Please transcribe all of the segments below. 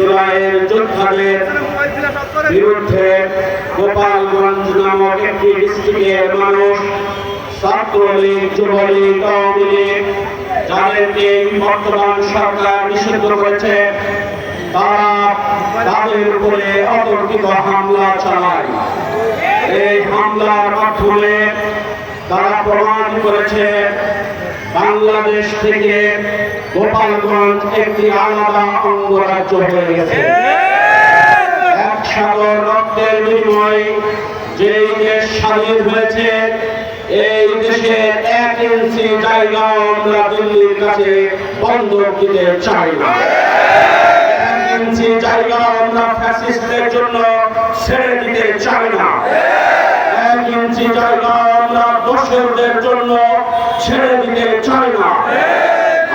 জুলাইয়ের যোদ্ধাদের বিরুদ্ধে গোপালগঞ্জ নামক একটি ডিস্ট্রিক্টের মানুষ ছাত্রলীগ, যুবলীগ, আওয়ামী লীগ যাদেরকে বর্তমান সরকার নিষিদ্ধ করেছে, তারা তাদের উপরে অতর্কিত হামলা চালায়। এই হামলার মাধ্যমে তারা প্রমাণ করেছে বাংলাদেশ থেকে গোপালগঞ্জ একটি আলাদা অঙ্গরাজ্য হয়ে গেছে। এক সাগর রক্তের বিনিময়ে যেই দেশ স্বাধীন হয়েছে, এই দেশের এক ইঞ্চি জায়গা আমরা দিল্লির কাছে বন্ধক দিতে চাই না। এক ইঞ্চি জায়গা আমরা ফ্যাসিস্টদের জন্য ছেড়ে দিতে চাই না। এক ইঞ্চি জায়গা আমরা দোষরদের জন্য ছেড়ে দিতে চাই না।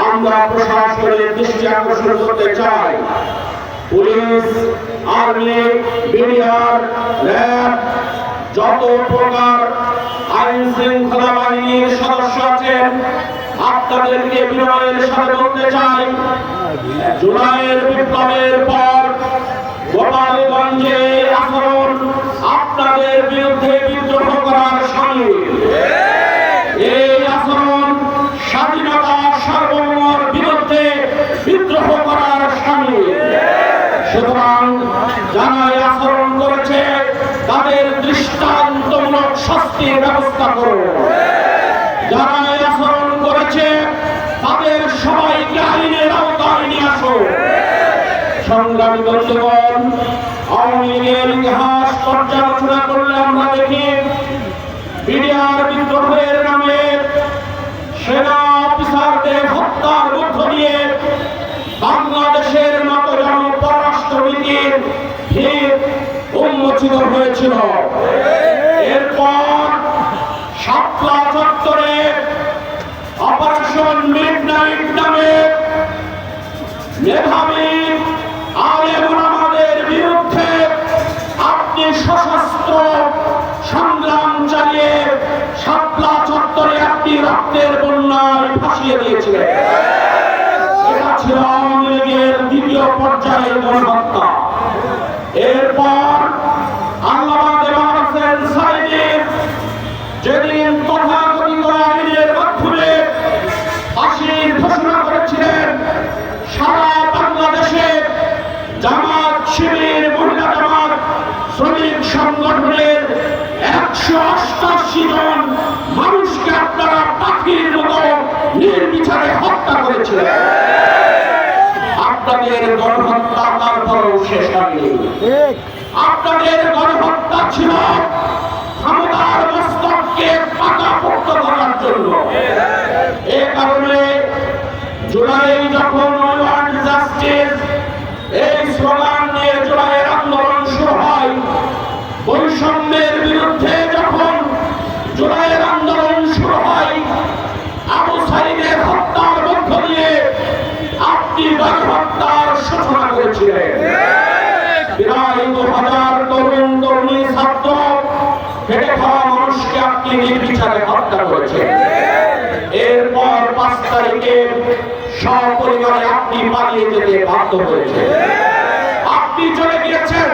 আমরা প্রশাসনের দৃষ্টি আকর্ষণ করতে চাই। পুলিশ, আর্মি, বিডিআর, র্যাব, যত প্রকার আইন শৃঙ্খলা বাহিনীর সদস্য আছেন, আপনাদেরকে বিনয়ের সাথে বলতে চাই। জুলাইয়ের বিপ্লবের পর গোপালগঞ্জে আচরণ আপনাদের বিরুদ্ধে বিদ্রোহ করার সামিল এই আচরণ স্বাধীনতা সার্বভৌমর বিরুদ্ধে বিদ্রোহ করার সামিল সুতরাং যারা এই আচরণ করেছে, তাদের দৃষ্টান্তমূলক শাস্তির ব্যবস্থা করুন যারা এই আচরণ করেছে, তাদের সবাইকে আইনের আওতায় নিয়ে আসুন সংগ্রামী বন্ধুগণ, আওয়ামী লীগের ইতিহাস পর্যালোচনা করলে আমরা দেখি, বিডিআর বিদ্রোহের নামে সেনা অফিসারদের হত্যার মধ্য দিয়ে বাংলাদেশের মতো যেন পররাষ্ট্রনীতির ভিত উন্মোচিত হয়েছিল এরপর শাপলা চত্বরে বিরুদ্ধে আপনি সশস্ত্র সংগ্রাম চালিয়ে শাপলা চত্বরে আপনি রক্তের বন্যায় ভাসিয়ে দিয়েছিলেন। এটা দ্বিতীয় পর্যায়ের গণহত্যা। শিবির মহিলা জামাত শ্রমিক সংগঠনের একশো অষ্টাশি জন মানুষকে আপনারা পাখির মতো নির্বিচারে হত্যা করেছিলেন। আপনাদের গণহত্যা তারপরও শেষ হয়নি। আপনাদের গণহত্যা ছিল ক্ষমতার মস্তককে পাকাপোক্ত করার জন্য। এ কারণে জুলাই যখন জাস্টিস এই স্লোগান নিয়ে জুলাইয়ের আন্দোলন শুরু হয় বৈষম্যের বিরুদ্ধে যখন জুলাইয়ের আন্দোলন শুরু হয় আবু সাইদের হত্যার মধ্য দিয়ে আপনি গণহত্যার সূচনা করেছিলেন প্রায় দু হাজার তরুণ তরুণী ছাত্র খেটে খাওয়া মানুষকে আপনি নির্বিচারে হত্যা সপরিবারে আপনি চলে গিয়েছেন,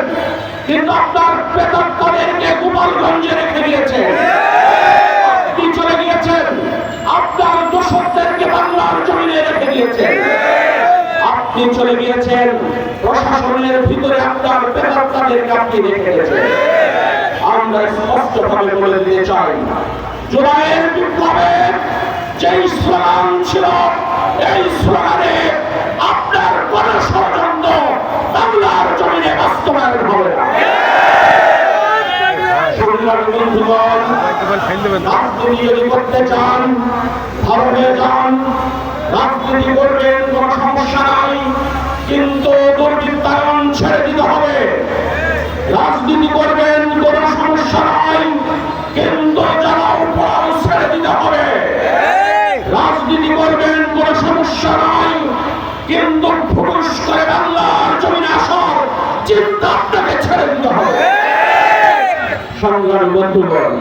কিন্তু আপনার প্রেতাত্মাদেরকে গোপালগঞ্জে রেখে দিয়েছেন আপনি চলে গিয়েছেন, আপনার দোষকদেরকে বাংলার জমিনে রেখে আপনি চলে গিয়েছেন, প্রশাসনের ভিতরে আপনার প্রেতাত্মাদেরকে আপনি রেখে দিয়েছেন। আমরা স্পষ্টভাবে বলে দিতে চাই। জুলাইয়ের বিপ্লবে যেই স্লোগান ছিল, এই স্লোগানে আপনার কোন ষড়যন্ত্র বাংলার জমিনে বাস্তবায়ন হবে না। কিন্তু দুর্বৃত্তায়ন ছেড়ে দিতে হবে। ফুটুস করে বাংলার জমিনে আসার চিন্তা ছেড়ে দিতে হবে। সংগ্রামী বন্ধুগণ,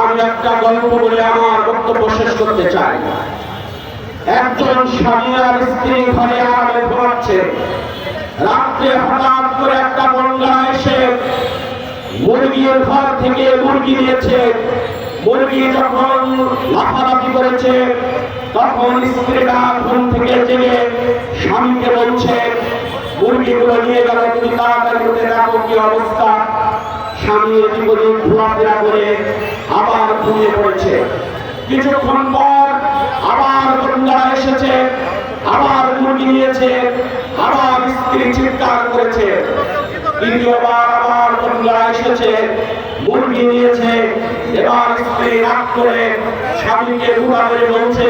আমি একটা গল্প বলে আমার বক্তব্য শেষ করতে চাই। একজন স্বামী আর স্ত্রী ঘরে আরামে ঘুমাচ্ছে। রাত্রে হঠাৎ করে একটা বন্যা এসে মুরগির ঘর থেকে মুরগি নিয়েছে। মুরগি যখন লাফালাফি করেছে, তখন স্ত্রীরা ঘুম থেকে জেগে স্বামীকে বলছে, মুরগিগুলো নিয়ে গেল, তুমি তাড়াতাড়ি করে কি অবস্থা। স্বামী এদিক ওদিক ঘোরাফেরা করে আবার ঘুমিয়ে পড়েছে। কিছুক্ষণ পর আবার গঙ্গা এসেছে, আবার মুরগি নিয়েছে, আবার স্ত্রী চিৎকার করেছে। দ্বিতীয়বার আবার গঙ্গা এসেছে, মুরগি নিয়েছে এবার স্ত্রী রাগ করে স্বামীকে করে বলছে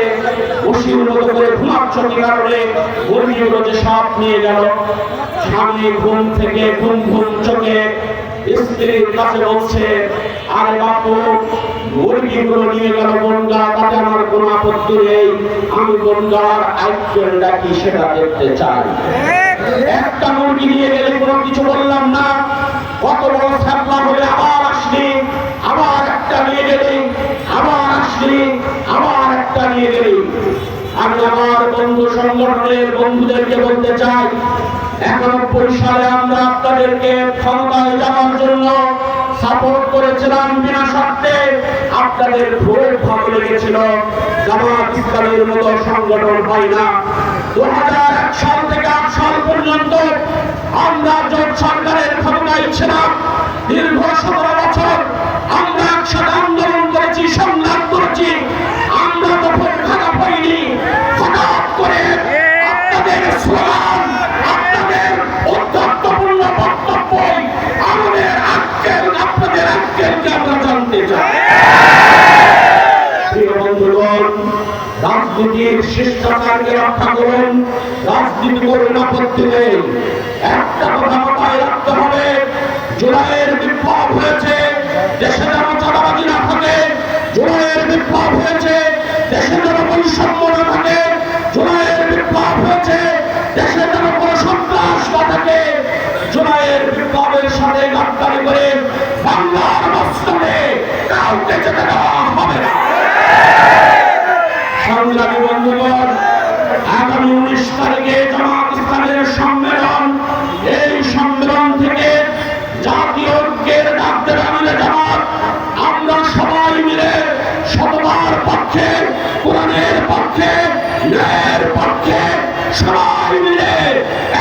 মতো করে ঘুমাচ্ছ কি কারণে যে সব নিয়ে গেল। স্বামী ঘুম থেকে ঘুম ঘুম চোখে স্ত্রীর কাছে বলছে আরে বাপু মুরগিগুলো নিয়ে গেল গঙ্গা তাতে আমার কোনো আপত্তি নেই। আমি আইপিএল ডাকি সেটা দেখতে চাই। একটা মুরগি নিয়ে গেলে কোনো কিছু বললাম না সংগঠনের বন্ধুদেরকে বলতে চাই, একানব্বই সালে আমরা আপনাদেরকে ক্ষমতায় যাওয়ার জন্য সাপোর্ট করেছিলাম বিনা শর্তে, আপনাদের ভোট ভালো লেগেছিল। জামাত ইসলামের মতো সংগঠন হয় না। দু হাজার এক সাল থেকে আট সাল পর্যন্ত আমরা জোট সরকারের ক্ষমতায় ছিলাম। দীর্ঘ সতেরো বছর আজকেরকে আমরা জানতে চাই। রাজনীতির শিষ্টাচারকে রক্ষা করুন, রাজনীতি করুন আপত্তি নেই একটা কথা মাথায় রাখতে হবে, জুলাইয়ের বিপ্লব হয়েছে, দেশে যেন চাঁদাবাজি না থাকে, জুলাইয়ের বিপ্লব হয়েছে, দেশে যেন বৈষম্য না থাকে, জুলাইয়ের বিপ্লব হয়েছে, দেশে যেন কোনো সন্ত্রাস না থাকে, জুলাইয়ের বিপ্লবের সাথে গাদ্দারি করে বাংলার সংগ্রামী বন্ধুগণ, আগামী উনিশ তারিখে জামাত ইসলামের সম্মেলন। এই সম্মেলন থেকে জাতীয় ঐক্যের ডাক দেবে জামাত, আমরা সবাই মিলে সততার পক্ষে, কোরআনের পক্ষে, ন্যায়ের পক্ষে সবাই মিলে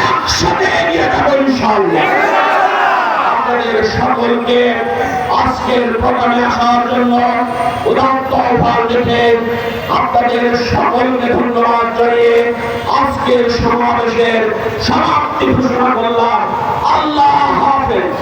একসাথে এগিয়ে যাব ইনশাআল্লাহ। আপনাদের সকলকে আজকের প্রোগ্রামে আসার জন্য উদাত্ত আহ্বান রেখে আপনাদের সকলকে ধন্যবাদ জানিয়ে আজকের সমাবেশের সমাপ্তি ঘোষণা করলাম। আল্লাহ হাফেজ।